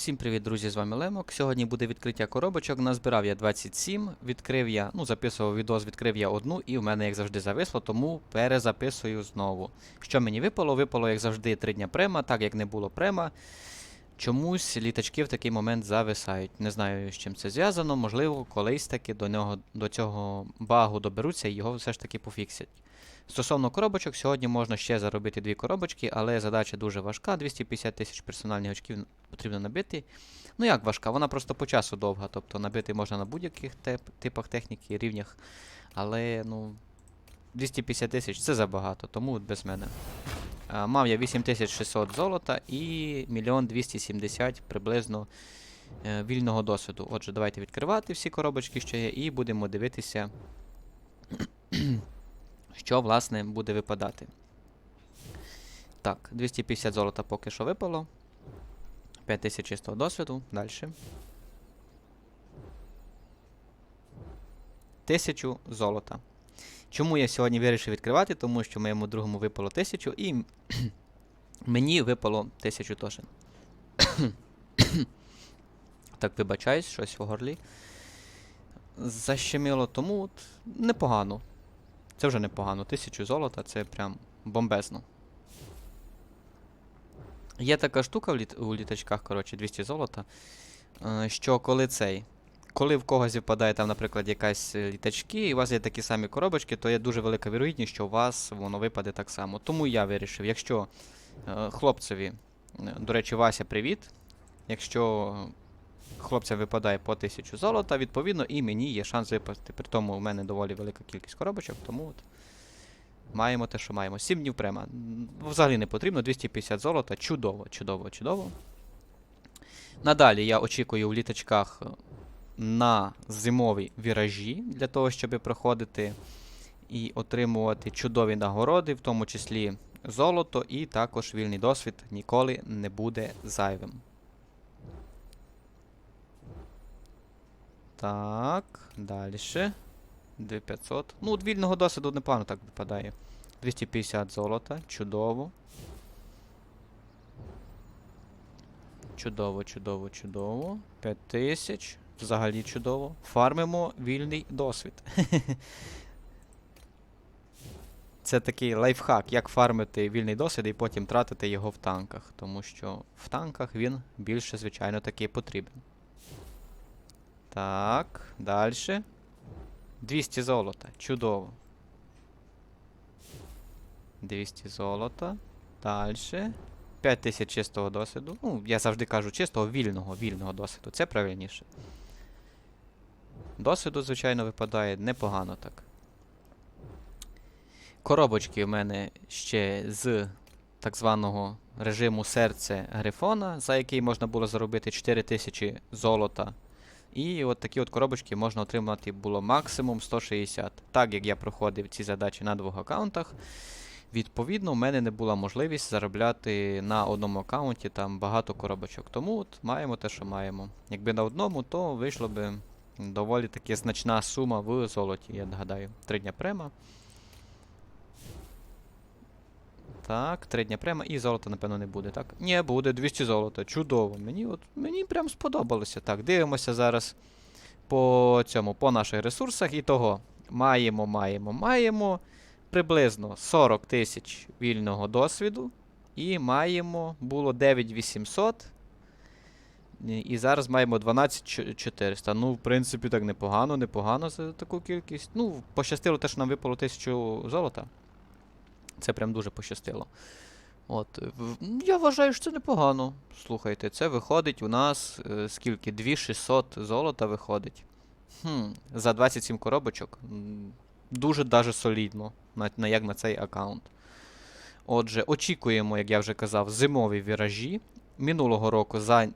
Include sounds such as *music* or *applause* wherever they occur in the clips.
Всім привіт, друзі! З вами Лемок. Сьогодні буде відкриття коробочок. Назбирав я 27, відкрив я, ну, записував відос, відкрив я одну, і в мене, як завжди, зависло, тому перезаписую знову. Що мені випало? Випало, як завжди, 3 дня према, так як не було према. Чомусь літачки в такий момент зависають. Не знаю, з чим це зв'язано. Можливо, колись таки до нього до цього багу доберуться і його все ж таки пофіксять. Стосовно коробочок, сьогодні можна ще заробити дві коробочки, але задача дуже важка. 250 тисяч персональних очків потрібно набити. Ну як важка? Вона просто по часу довга. Тобто набити можна на будь-яких тип, типах техніки, рівнях. Але ну, 250 тисяч це забагато, тому без мене. А, мав я 8600 золота і 1 270 приблизно е, вільного досвіду. Отже, давайте відкривати всі коробочки, що є, і будемо дивитися, *clears throat* що власне буде випадати. Так, 250 золота поки що випало. 5000 чистого досвіду. Далі. 1000 золота. Чому я сьогодні вирішив відкривати? Тому що моєму другому випало 1000 і *clears throat* мені випало 1000 теж. *clears throat* так, вибачаюсь, щось в горлі. Защемило, тому от непогано. Це вже непогано. 1000 золота це прям бомбезно. Є така штука в у літачках, коротше, 200 золота. е, Що коли цей. Коли в когось випадає там, наприклад, якась е, літачки, і у вас є такі самі коробочки, то є дуже велика вірогідність, що у вас воно випаде так само. Тому я вирішив, якщо е, хлопцеві, е, до речі, Вася, привіт. Якщо хлопцям випадає по 1000 золота, відповідно, і мені є шанс випасти. При тому у мене доволі велика кількість коробочок, тому от. Маємо те, що маємо. 7 днів према. Взагалі не потрібно. 250 золота. Чудово, чудово, чудово. Надалі я очікую в літачках на зимові віражі для того, щоб проходити і отримувати чудові нагороди, в тому числі золото, і також вільний досвід ніколи не буде зайвим. Так, далі. 2500. Ну, от вільного досвіду непогано так випадає. 250 золота, чудово. Чудово, чудово, чудово. 5000. Взагалі чудово. Фармимо вільний досвід. *laughs* Це такий лайфхак, як фармити вільний досвід і потім тратити його в танках. Тому що в танках він більше, звичайно, таки потрібен. Так, далі. 200 золота. Чудово. 200 золота. Далі. 5000 чистого досвіду. Ну, я завжди кажу чистого, вільного, вільного досвіду. Це правильніше. Досвіду, звичайно, випадає непогано так. Коробочки в мене ще з так званого режиму серце Грифона, за який можна було заробити 4000 золота. І от такі от коробочки можна отримати було максимум 160. Так як я проходив ці задачі на двох аккаунтах, відповідно, в мене не була можливість заробляти на одному аккаунті там багато коробочок. Тому от маємо те, що маємо. Якби на одному, то вийшло би доволі таки значна сума в золоті, я гадаю. Три дня према. Так, три дня према і золота, напевно, не буде, так? Ні, буде 200 золота. Чудово. Мені от, мені прям сподобалося. Так, дивимося зараз по цьому, по наших ресурсах. І того маємо, маємо, маємо приблизно 40 тисяч вільного досвіду. І маємо, було 9800. І зараз маємо 12400. Ну, в принципі, так непогано, непогано за таку кількість. Ну, пощастило те, що нам випало 1000 золота. Це прям дуже пощастило. От, я вважаю, що це непогано. Слухайте, це виходить у нас е, скільки? 2600 золота виходить. Хм, за 27 коробочок. Дуже даже солідно, на, на, як на цей аккаунт. Отже, очікуємо, як я вже казав, зимові віражі. Минулого року за,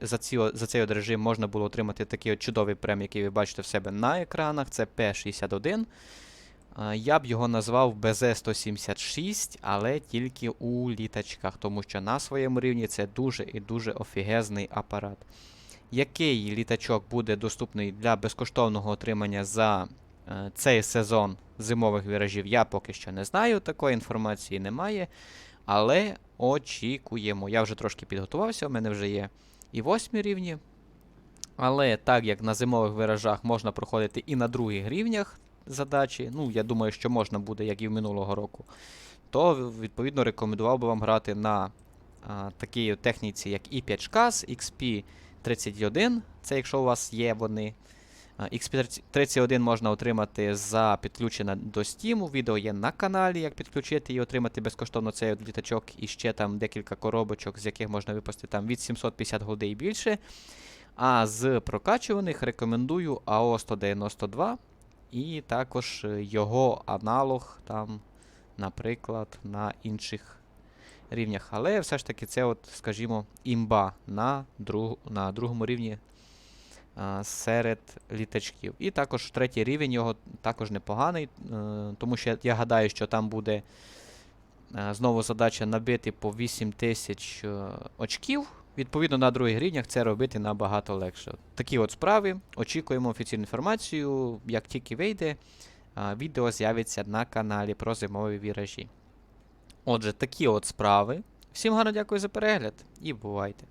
за, ці, за цей от режим можна було отримати такий от чудовий прем, який ви бачите в себе на екранах. Це P61. Я б його назвав BZ-176, але тільки у літачках, тому що на своєму рівні це дуже і дуже офігезний апарат. Який літачок буде доступний для безкоштовного отримання за е, цей сезон зимових віражів, я поки що не знаю, такої інформації немає. Але очікуємо. Я вже трошки підготувався, у мене вже є і восьмі рівні. Але так як на зимових виражах можна проходити і на других рівнях задачі, ну я думаю, що можна буде, як і в минулого року, то відповідно рекомендував би вам грати на а, такій техніці, як i5 шкас, XP31, це якщо у вас є вони. А, XP31 можна отримати за підключення до Steam. Відео є на каналі, як підключити і отримати безкоштовно цей літачок, і ще там декілька коробочок, з яких можна випустити там від 750 голди і більше. А з прокачуваних рекомендую AO 192 і також е, його аналог там, наприклад, на інших рівнях. Але все ж таки це, от, скажімо, імба на, друг, на другому рівні серед літачків. І також третій рівень його також непоганий, е, тому що я, гадаю, що там буде е, знову задача набити по 8000 е, очків. Відповідно, на других рівнях це робити набагато легше. Такі от справи. Очікуємо офіційну інформацію. Як тільки вийде, відео з'явиться на каналі про зимові віражі. Отже, такі от справи. Всім гарно дякую за перегляд і бувайте!